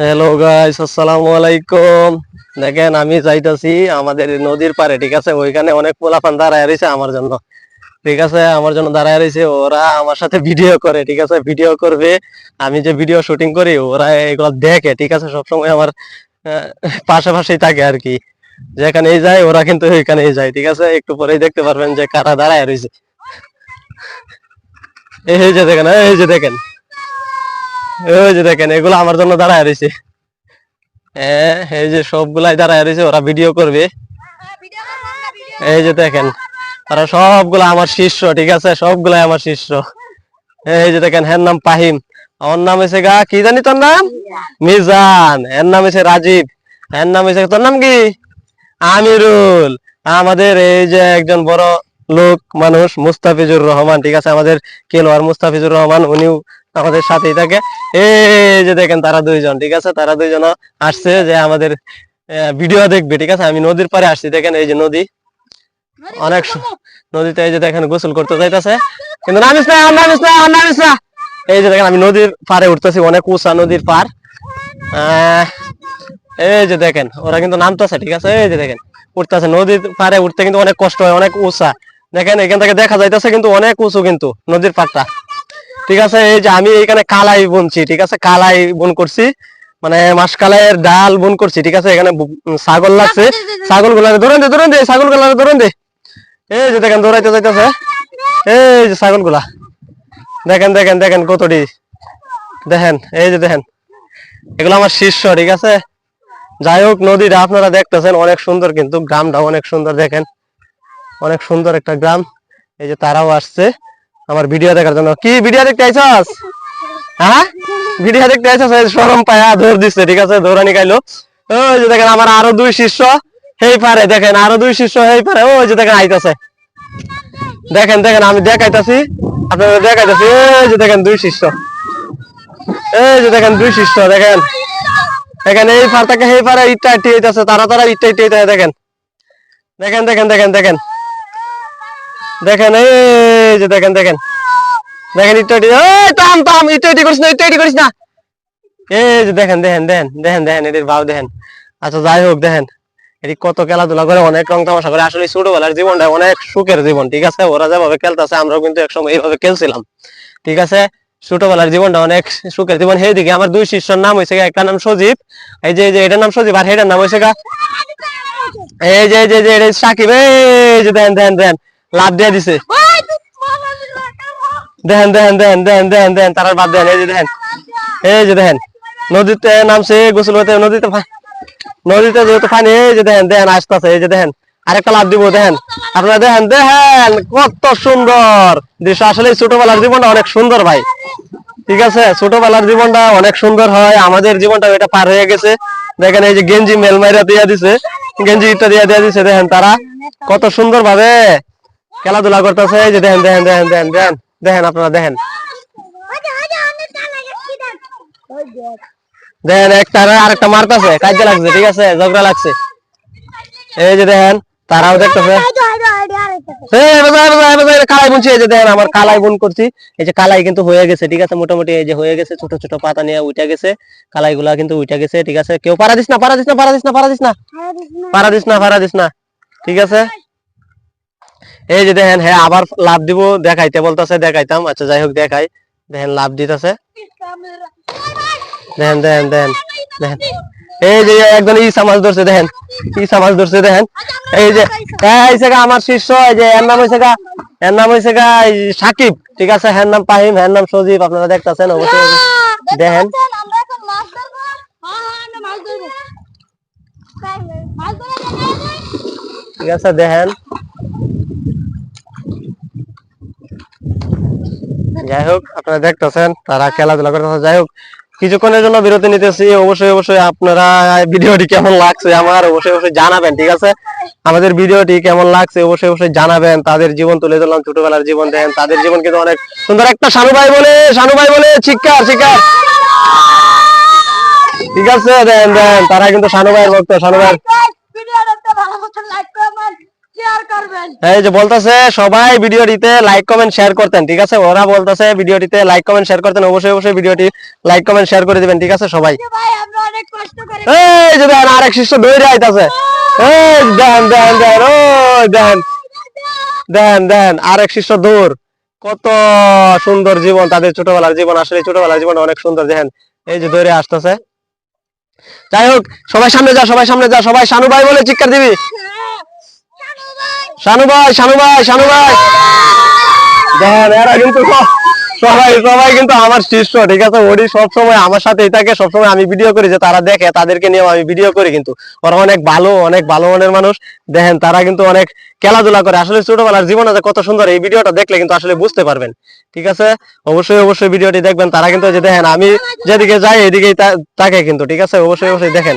Hello guys আসসালামু আলাইকুম। দেখেন, আমি যাইতাছি আমাদের নদীর পারে ঠিক আছে? ওইখানে অনেক পোলাপান দাঁড়ায় রয়েছে আমার জন্য। ঠিক আছে? আমার জন্য দাঁড়ায় রয়েছে, ওরা আমার সাথে ভিডিও করে, ঠিক আছে? ভিডিও করবে। আমি যে ভিডিও শুটিং করি, ওরা এগুলো দেখে, ঠিক আছে? সবসময় আমার পাশাপাশি থাকে আর কি। যেখানেই যায়, ওরা কিন্তু ওইখানেই যায়, ঠিক আছে? একটু পরেই দেখতে পারবেন যে কারা দাঁড়ায় রয়েছে। এই যে দেখেন, এই যে দেখেন। যে দেখেন, এগুলো আমার জন্য দাঁড়ায় রয়েছে হ্যাঁ এই যে সবগুলাই দাঁড়ায় রয়েছে ওরা ভিডিও করবে। এই যে দেখেন সবগুলা আমার শিষ্য, ঠিক আছে? সবগুলাই আমার শিষ্য। এই যে দেখেন হ্যার নাম পাহিম। আমার নাম হয়েছে গা, কি জানি তোর নাম? মিজান। এর নাম হয়েছে রাজীব। এর নাম হয়েছে তোর নাম কি? আমিরুল। আমাদের এই যে একজন বড় লোক মানুষ, মুস্তাফিজুর রহমান, ঠিক আছে? আমাদের খেলোয়াড় মুস্তাফিজুর রহমান, উনিও আমাদের সাথেই থাকে। এই যে দেখেন তারা দুইজন ঠিক আছে? তারা দুইজন আসছে যে আমাদের ভিডিও দেখবে ঠিক আছে? আমি নদীর পারে আসছি দেখেন এই যে নদী। অনেক নদীতে এই যে দেখেন গোসল করতে যাইতেছে। কিন্তু নামিস না নামিস না নামিস না। এই যে দেখেন আমি নদীর পারে উঠতেছি অনেক উঁচা নদীর পার আহ, এই যে দেখেন ওরা কিন্তু নামতেছে ঠিক আছে? এই যে দেখেন উঠতেছে নদীর পারে উঠতে কিন্তু অনেক কষ্ট হয় অনেক উঁচা। দেখেন এখান থেকে দেখা যাইতেছে কিন্তু অনেক উঁচু কিন্তু নদীর পাড়টা। ঠিক আছে এই যে আমি এখানে কালাই বুনছি ঠিক আছে? কালাই বুন করছি মানে মাসকালাইয়ের ডাল বুন করছি ঠিক আছে? এখানে ছাগল লাগছে। ছাগলগুলা ধরেন দে ধরেন দে ছাগলগুলা ধরেন দে। এই যে দেখেন দৌড়াইতে যাইতেছে। এই যে ছাগলগুলা দেখেন দেখেন দেখেন কতটি। দেখেন এই যে দেখেন। এগুলো আমার শিষ্য ঠিক আছে? যাই হোক নদীটা আপনারা দেখতেছেন অনেক সুন্দর কিন্তু গ্রামটা অনেক সুন্দর দেখেন। অনেক সুন্দর একটা গ্রাম। এই যে তারাও আসছে। আমার ভিডিও দেখার জন্য। কি ভিডিও দেখতে আইছস? হ্যাঁ? ভিডিও দেখতে আইছস? শরম পায়া দৌড় দিচ্ছে ঠিক আছে? দৌড়ানি গাইলো ওই যে দেখেন আমার আরও দুই শিষ্য, হেই পারে, দেখেন, আরও দুই শিষ্য, হেই পারে, ওই যে দেখেন আইতাছে। দেখেন দেখেন, আমি দেখাইতাছি আপনাদের দেখাইতাছি, এই যে দেখেন দুই শিষ্য। এই যে দেখেন দুই শিষ্য, দেখেন। দেখেন, এই পার থেকে এই পারে, ইটটা ইটি হইতাছে, তারা তারা ইটি হইতাছে, দেখেন। দেখেন দেখেন দেখেন দেখেন। দেখেন, এই যে দেখেন দেখেন। দেখেন ইটি এই থাম ইটটা ইটি করিস না ইটি করিস না। এই যে দেখেন দেখেন দেখেন দেখেন দেখেন, এদের ভাব দেখেন। আচ্ছা যাই হোক, দেখেন, এটি কত খেলাধুলা করে, অনেক রং তামাশা করে। আসলে ছোটবেলার জীবনটা অনেক সুখের জীবন, ঠিক আছে? ওরা যেভাবে খেলতেছে, আমরাও কিন্তু একসময় এইভাবে খেলছিলাম, ঠিক আছে? ছোটবেলার জীবনটা অনেক সুখের জীবন। সেই দিকে আমার দুই শিষ্যর নাম হয়েছে একটা নাম সজীব। এই যে এটার নাম সজীব, আর এটার নাম হয়েছে এই যে যে এটা সাকিব, এই যে, দেন দেন দেন। লাভ দিয়ে দিছে। দেখেন দেখেন দেখেন দেখেন দেখেন দেখেন বাদ দেন, এই যে দেখেন, এই যে দেখেন, নদীতে নামছে, গোসল করতে, নদীতে নদীতে যেহেতু পানি, এই যে দেখেন দেখেন, আসতেছে, এই যে দেখেন, আরেকটা লাভ দিব, দেখেন, আপনারা দেখেন দেখেন, কত সুন্দর দৃশ্য, আসলে ছোটবেলার জীবনটা অনেক সুন্দর ভাই, ঠিক আছে? ছোটবেলার জীবনটা অনেক সুন্দর হয়, আমাদের জীবনটা এটা পার হয়ে গেছে, দেখেন, এই যে গেঞ্জি মেলমাইরা দিয়া দিছে, গেঞ্জি দিয়া দিয়া দিছে, দেখেন, তারা, কত সুন্দর ভাবে খেলাধুলা করতেছে এই যে দেখেন দেখেন দেখেন দেখেন দেখেন দেখেন আপনারা দেখেন দেখেন একটা আর একটা মারতাছে কাজে লাগছে ঠিক আছে ঝগড়া লাগছে। এই যে দেখেন তারাও দেখতেছে। এই বাজার, বাজার, বাজার, কালাই বুনছি এই যে দেখেন আমার কালাই বুন করছি। এই যে কালাই কিন্তু হয়ে গেছে ঠিক আছে মোটামুটি এই যে হয়ে গেছে ছোট ছোট পাতা নিয়ে উঠে গেছে কালাই গুলা কিন্তু উঠে গেছে ঠিক আছে। কেউ পারা দিস না পারা দিস না পারা দিস না পারা দিস না। পারা দিস না পারা দিস না ঠিক আছে। এই যে দেখেন হ্যাঁ আবার লাভ দিব, দেখাইতে বলতেছে, দেখাইতাম। আচ্ছা যাই হোক, দেখাই। দেখেন, লাভ দিতেছে। দেখেন দেখেন দেখেন দেখেন। এই যে একজন ইসা মাছ ধরছে, দেখেন। ইসা মাছ ধরছে, দেখেন। এই যে হ্যাঁ এই জায়গা আমার শিষ্য, এই যে, এর নাম হয়েছে গা, এর নাম হয়েছে গা সাকিব। ঠিক আছে, হ্যার নাম পাহিম, হ্যার নাম সজীব, আপনারা দেখতেছেন, অবশ্যই। দেখেন। ঠিক আছে, দেখেন। যাই হোক, আপনারা দেখতেছেন, তারা খেলাধুলা করতেছে। যাই হোক, কিছুক্ষণের জন্য বিরতি নিতেছি। অবশ্যই অবশ্যই আপনারা ভিডিওটি কেমন লাগছে আমার অবশ্যই অবশ্যই জানাবেন, ঠিক আছে? আমাদের ভিডিওটি কেমন লাগছে অবশ্যই অবশ্যই জানাবেন। তাদের জীবন তুলে ধরলাম, ছোটবেলার জীবন দেখেন তাদের জীবন কিন্তু অনেক সুন্দর। একটা শানু ভাই বলে শানু ভাই বলে চিৎকার চিৎকার ঠিক আছে, দেন দেন। তারা কিন্তু শানু ভাইয়ের ভক্ত শানু ভাই এই যে বলতেছে সবাই ভিডিওটিতে লাইক কমেন্ট শেয়ার করতেন ঠিক আছে? ওরা বলতেছে ভিডিওটিতে লাইক কমেন্ট শেয়ার করতেন অবশ্যই অবশ্যই ভিডিওটি লাইক কমেন্ট শেয়ার করে দিবেন ঠিক আছে সবাই? যে ভাই আমরা অনেক কষ্ট করে এই যে দেখেন আরেক শিষ্য দৌড়ে আইতাছে। এই দেখেন দেখেন দেখেন ও দেখেন দেখেন দেখেন আরেক শিষ্য দৌড়। কত সুন্দর জীবন তাদের ছোটবেলার জীবন আসলে ছোটবেলার জীবন অনেক সুন্দর দেখেন এই যে দৌড়ে আসতেছে। যাই হোক সবাই সামনে যা সবাই সামনে যা সবাই শানু ভাই বলে চিৎকার দিবি। শানু ভাই শানু ভাই শানু ভাই। দেখেন এরা কিন্তু সবাই সবাই কিন্তু আমার শিষ্য, ঠিক আছে? ওরই সবসময় আমার সাথেই থাকে সবসময় আমি ভিডিও করি যে তারা দেখে, তাদেরকে নিয়েও আমি ভিডিও করি কিন্তু। ওরা অনেক ভালো অনেক ভালো মনের মানুষ। দেখেন, তারা কিন্তু অনেক খেলাধুলা করে। আসলে ছোটবেলার জীবন আছে কত সুন্দর এই ভিডিওটা দেখলে কিন্তু আসলে বুঝতে পারবেন, ঠিক আছে? অবশ্যই অবশ্যই ভিডিওটি দেখবেন। তারা কিন্তু যে দেখেন, আমি যেদিকে যাই, এদিকেই তাকে কিন্তু, ঠিক আছে? অবশ্যই অবশ্যই দেখেন।